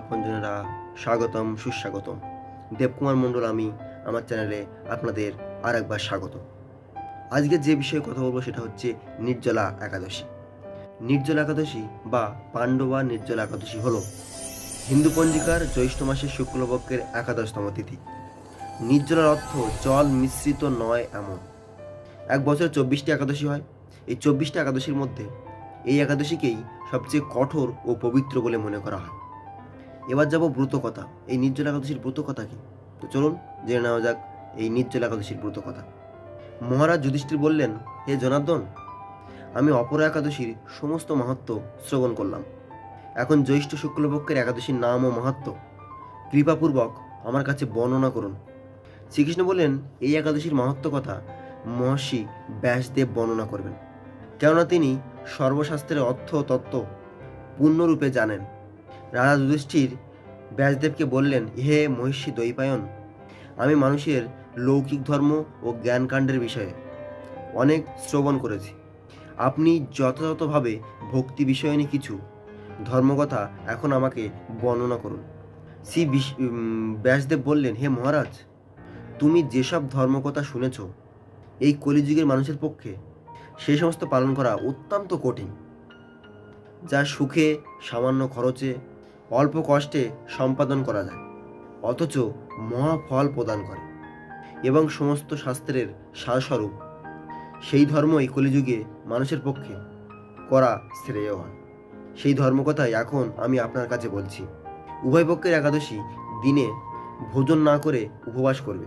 আপনজনেরা স্বাগতম, সুস্বাগতম। দেবকুমার মণ্ডল, আমি আমার চ্যানেলে আপনাদের আর একবার স্বাগত আজকে যে বিষয়ে কথা বলব সেটা হচ্ছে নির্জলা একাদশী। নির্জলা একাদশী বা পাণ্ডবা নির্জলা একাদশী হলো হিন্দু পঞ্জিকার জ্যৈষ্ঠ মাসের শুক্লপক্ষের একাদশতম তিথি। নির্জলার অর্থ জল মিশ্রিত নয় এমন। এক বছরে চব্বিশটি একাদশী হয়। এই চব্বিশটি একাদশীর মধ্যে এই একাদশীকেই সবচেয়ে কঠোর ও পবিত্র বলে মনে করা হয়। এবার যাব ব্রত কথা। এই নির্জল একাদশীর ব্রত কথা কি? তো চলুন, জেনে নেওয়া যাক এই নির্জল একাদশীর ব্রত কথা। মহারাজ যুধিষ্ঠির বললেন, হে জনার্দন, আমি অপর একাদশীর সমস্ত মাহাত্ম শ্রবণ করলাম। এখন জ্যৈষ্ঠ শুক্লপক্ষের একাদশীর নাম ও মাহাত্ম কৃপাপূর্বক আমার কাছে বর্ণনা করুন। শ্রীকৃষ্ণ বললেন, এই একাদশীর মাহাত্ম কথা মহর্ষি ব্যাসদেব বর্ণনা করবেন। কেননা তিনি সর্বশাস্ত্রের অর্থ তত্ত্ব পূর্ণরূপে জানেন। রাজা যুধিষ্ঠির ব্যাসদেবকে বললেন, হে মহিষী দৈপায়ন আমি মানুষের লৌকিক ধর্ম ও জ্ঞানকাণ্ডের বিষয়ে অনেক শ্রবণ করেছি। আপনি যথাযথভাবে ভক্তি বিষয় নিয়ে কিছু ধর্মকথা এখন আমাকে বর্ণনা করুন। শ্রী ব্যাসদেব বললেন, হে মহারাজ, তুমি যেসব ধর্মকথা শুনেছ, এই কলিযুগের মানুষের পক্ষে সেই সমস্ত পালন করা অত্যন্ত কঠিন, যা সুখে, সামান্য খরচে অল্প কষ্টে সম্পাদন করা যায়, অথচ মহা ফল প্রদান করে এবং সমস্ত শাস্ত্রের সারস্বরূপ। সেই ধর্মই কলিযুগে মানুষের পক্ষে করা শ্রেয় হয়। সেই ধর্মকথাই এখন আমি আপনার কাছে বলছি। উভয় পক্ষের একাদশী দিনে ভোজন না করে উপবাস করবে।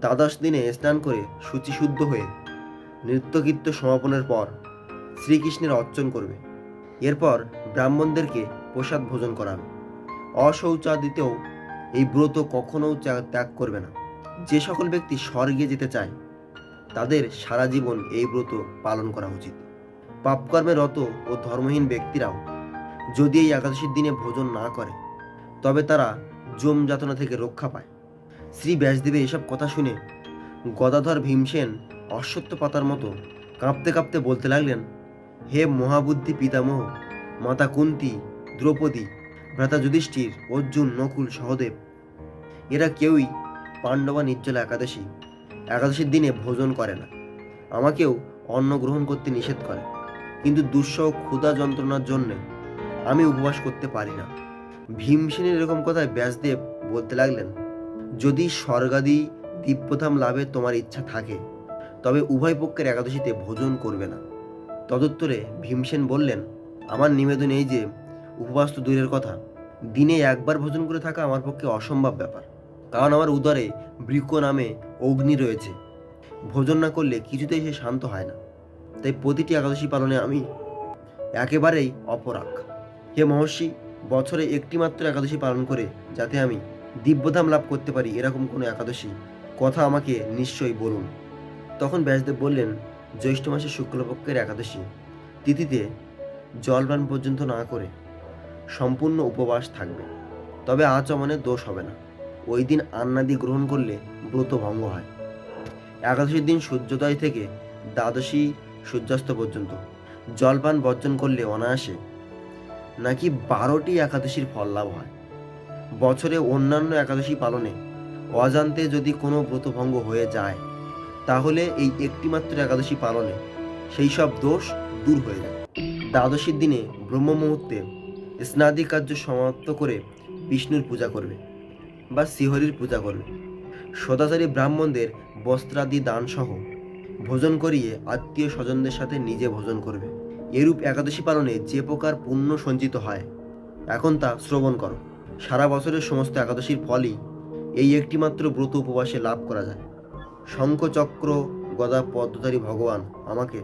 দ্বাদশ দিনে স্নান করে শুচিশুদ্ধ হয়ে নৃত্যকীর্ত সমাপনের পর শ্রীকৃষ্ণের অর্চন করবে। এরপর ব্রাহ্মণদেরকে প্রসাদ ভোজন করাবে অশৌচাদিতেও এই ব্রত ত্যাগ- ত্যাগ করবে না। যে সকল ব্যক্তি স্বর্গে যেতে চায়, তাদের সারা জীবন এই ব্রত পালন করা উচিত। পাপকর্মে রত ও ধর্মহীন ব্যক্তিরাও যদি এই একাদশীর দিনে ভোজন না করে, তবে তারা জম যাতনা থেকে রক্ষা পায়। শ্রী ব্যাসদেবের এসব কথা শুনে গদাধর ভীমসেন অশ্বত্থ পাতার মতো কাঁপতে কাঁপতে বলতে লাগলেন, হে মহাবুদ্ধি পিতামহ, মাতা কুন্তি দ্রৌপদী, ভ্রাতা যুধিষ্ঠির, অর্জুন, নকুল, সহদেব। এরা কেউই পাণ্ডবা নির্জলা একাদশী, একাদশীর দিনে ভোজন করে না। আমাকেও অন্ন গ্রহণ করতে নিষেধ করে। কিন্তু দুঃসহ ক্ষুধা যন্ত্রণার জন্য আমি উপবাস করতে পারি না। ভীমসেনের এরকম কথায় ব্যাসদেব বলতে লাগলেন, যদি স্বর্গাদি দিব্যধাম লাভে তোমার ইচ্ছা থাকে, তবে উভয় পক্ষের একাদশীতে ভোজন করবে না। তদুত্তরে ভীমসেন বললেন, আমার নিবেদন এই যে উপবাস তো দূরের কথা। দিনে একবার ভোজন করে থাকা আমার পক্ষে অসম্ভব ব্যাপার। কারণ আমার উদরে বৃক্ষ নামে অগ্নি রয়েছে। ভোজন না করলে কিছুতেই সে শান্ত হয় না। তাই প্রতিটি একাদশী পালনে আমি একেবারেই অপরাগ। হে মহর্ষি, বছরে একটি মাত্র একাদশী পালন করে যাতে আমি দিব্যধাম লাভ করতে পারি এরকম কোনো একাদশী, কথা আমাকে নিশ্চয়ই বলুন। তখন ব্যাসদেব বললেন, জ্যৈষ্ঠ মাসের শুক্লপক্ষের একাদশী। তিথিতে জলপান পর্যন্ত না করে সম্পূর্ণ উপবাস থাকবে। তবে আচমনে দোষ হবে না। ওই দিন আন্নাদি গ্রহণ করলে ব্রত ভঙ্গ হয়। একাদশীর দিন সূর্যোদয় থেকে দ্বাদশী সূর্যাস্ত পর্যন্ত জলপান বর্জন করলে অনায়াসে নাকি বারোটি একাদশীর ফল লাভ হয়। বছরে অন্যান্য একাদশী পালনে অজান্তে যদি কোনো ব্রতভঙ্গ হয়ে যায়, তাহলে এই একটিমাত্র একাদশী পালনে সেই সব দোষ দূর হয়ে যায়। দ্বাদশীর দিনে ব্রহ্ম মুহূর্তে স্নাদি কার্য সমাপ্ত করে বিষ্ণুর পূজা করবে বা শিহরির পূজা করবে। সদাচারী ব্রাহ্মণদের বস্ত্রাদি দানসহ ভোজন করিয়ে আত্মীয় স্বজনদের সাথে নিজে ভোজন করবে। এরূপ একাদশী পালনে যে প্রকার পুণ্য সঞ্চিত হয়, এখন তা শ্রবণ করো। সারা বছরের সমস্ত একাদশীর ফলই এই একটিমাত্র ব্রত উপবাসে লাভ করা যায়। শঙ্খচক্র গদা পদ্মধারী ভগবান আমাকে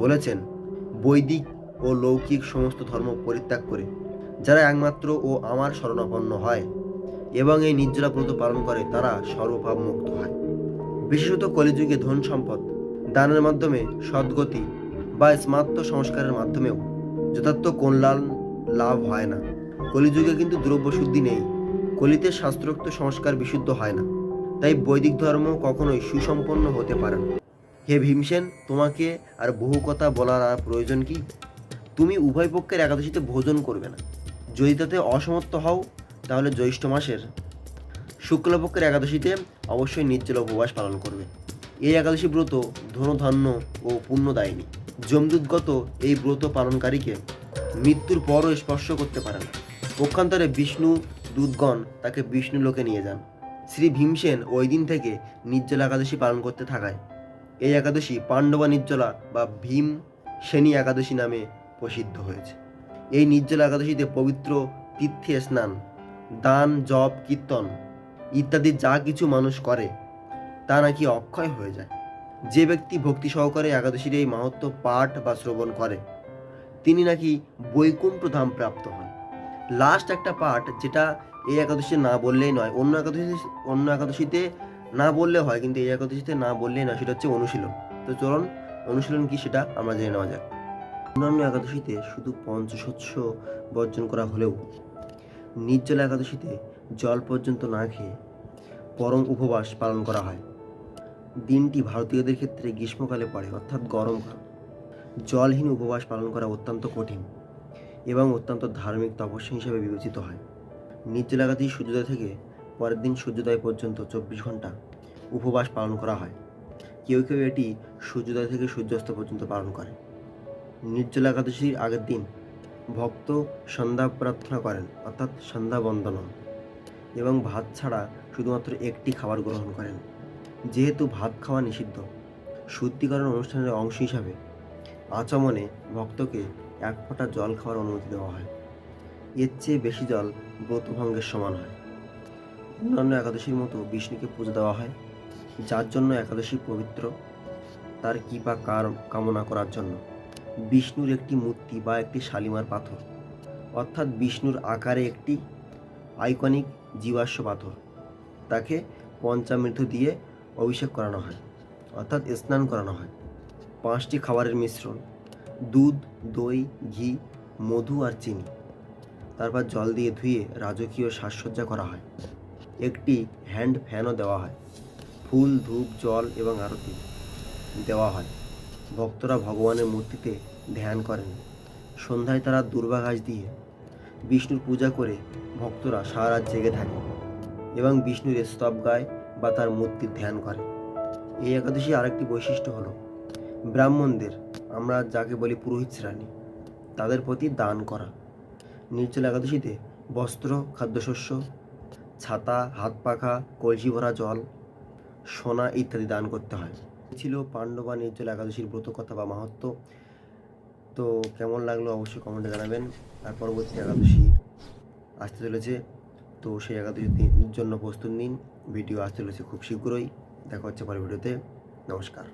বলেছেন, বৈদিক ও লৌকিক সমস্ত ধর্ম পরিত্যাগ করে, যারা একমাত্র ও আমার শরণাপন্ন হয় এবং এই নির্জলা ব্রত পালন করে, তারা সর্বভাব মুক্ত হয়। বিশেষত কলিযুগে ধন সম্পদ, দানের মাধ্যমে সদ্গতি বা স্মার্ত সংস্কারের মাধ্যমেও যথার্থ কল্যাণ লাভ হয় না। কলিযুগে কিন্তু দ্রব্য শুদ্ধি নেই, কলিতে শাস্ত্রোক্ত সংস্কার বিশুদ্ধ হয় না। তাই বৈদিক ধর্ম কখনোই সুসম্পন্ন হতে পারে না। হে ভীমসেন, তোমাকে আর বহু কথা বলার আর প্রয়োজন কি? তুমি উভয় পক্ষের একাদশীতে ভোজন করবে না। যদি তাতে অসমর্থ হও, তাহলে জ্যৈষ্ঠ মাসের শুক্লপক্ষের একাদশীতে অবশ্যই নির্জল উপবাস পালন করবে। এই একাদশী ব্রত ধনধান্য ও পুণ্যদায়িনী। যমদূতগত এই ব্রত পালনকারীকে মৃত্যুর পরও স্পর্শ করতে পারে না। পক্ষান্তরে বিষ্ণু দূতগণ তাকে বিষ্ণু লোকে নিয়ে যান। শ্রী ভীমসেন ওই দিন থেকে নির্জলা একাদশী পালন করতে থাকায়। এই একাদশী পাণ্ডবা নির্জলা বা ভীম সেনী একাদশী নামে প্রসিদ্ধ হয়েছে। এই নির্জলা একাদশীতে পবিত্র তীর্থে স্নান, দান, জপ, কীর্তন ইত্যাদি যা কিছু মানুষ করে, তা নাকি অক্ষয় হয়ে যায়। যে ব্যক্তি ভক্তি সহকারে একাদশীর এই মাহাত্ম পাঠ বা শ্রবণ করে, তিনি নাকি বৈকুণ্ঠ ধাম প্রাপ্ত হন। লাস্ট একটা পাঠ যেটা এই একাদশীতে না বললেই নয়, অন্য একাদশী অন্য একাদশীতে না বললে হয়, কিন্তু এই একাদশীতে না বললেই নয়, সেটা হচ্ছে অনুশীলন। তো চলুন, অনুশীলন কি সেটা আমরা জেনে নেওয়া যাক। অন্যান্য একাদশীতে শুধু পঞ্চশস্য বর্জন করা হলেও নির্জলা একাদশীতে জল পর্যন্ত না খেয়ে পরম উপবাস পালন করা হয়। দিনটি ভারতীয়দের ক্ষেত্রে গ্রীষ্মকালে পড়ে, অর্থাৎ গরমকাল। জলহীন উপবাস পালন করা অত্যন্ত কঠিন এবং অত্যন্ত ধার্মিক তপস্যা হিসেবে বিবেচিত হয়। নির্জলা একাদশী সূর্যোদয় থেকে পরের দিন সূর্যোদয় পর্যন্ত চব্বিশ ঘণ্টা উপবাস পালন করা হয়। কেউ কেউ এটি সূর্যোদয় থেকে সূর্যাস্ত পর্যন্ত পালন করে নির্জলা একাদশীর আগের দিন ভক্ত সন্ধ্যা প্রার্থনা করেন, অর্থাৎ সন্ধ্যা বন্দনম। এবং ভাত ছাড়া শুধুমাত্র একটি খাবার গ্রহণ করেন, যেহেতু ভাত খাওয়া নিষিদ্ধ। শুদ্ধিকরণ অনুষ্ঠানের অংশ হিসাবে আচমনে ভক্তকে এক ফোঁটা জল খাওয়ার অনুমতি দেওয়া হয়। এর চেয়ে বেশি জল ব্রতভঙ্গের সমান হয়। অন্যান্য একাদশীর মতো বিষ্ণুকে পুজো দেওয়া হয়, যার জন্য একাদশী পবিত্র, তার কৃপা কার কামনা করার জন্য। বিষ্ণুর একটি মূর্তি বা একটি শালিমার পাথর, অর্থাৎ বিষ্ণুর আকারে একটি আইকনিক জীবাশ্ম পাথর। তাকে পঞ্চামৃত দিয়ে অভিষেক করানো হয়, অর্থাৎ স্নান করানো হয়। পাঁচটি খাবারের মিশ্রণ, দুধ, দই, ঘি, মধু আর চিনি। তারপর জল দিয়ে ধুয়ে রাজকীয় সাজসজ্জা করা হয়। একটি হ্যান্ড ফ্যানও দেওয়া হয়। ফুল, ধূপ, জল এবং আরতি দেওয়া হয়। ভক্তরা ভগবানের মূর্তিতে ধ্যান করেন। সন্ধ্যায় তারা দুর্বা ঘাস দিয়ে বিষ্ণুর পূজা করে ভক্তরা সারা রাত জেগে থাকে এবং বিষ্ণুর স্তব গায় বা তার মূর্তির ধ্যান করে। এই একাদশী আরেকটি বৈশিষ্ট্য হল, ব্রাহ্মণদের, আমরা যাকে বলি পুরোহিত শ্রেণি, তাদের প্রতি দান করা। নির্জল একাদশীতে বস্ত্র, খাদ্যশস্য, ছাতা, হাত পাখা, কলসি ভরা জল, সোনা ইত্যাদি দান করতে হয়। ছিল পাণ্ডবা নির্জল একাদশীর ব্রত কথা বা মাহাত্ম তো কেমন লাগল অবশ্যই কমেন্টে জানাবেন। আর পরবর্তী একাদশী আসতে চলেছে। তো সেই একাদশীর জন্য প্রস্তুত নিন। ভিডিও আসতে চলেছে খুব শীঘ্রই। দেখা হচ্ছে পরে ভিডিওতে। নমস্কার।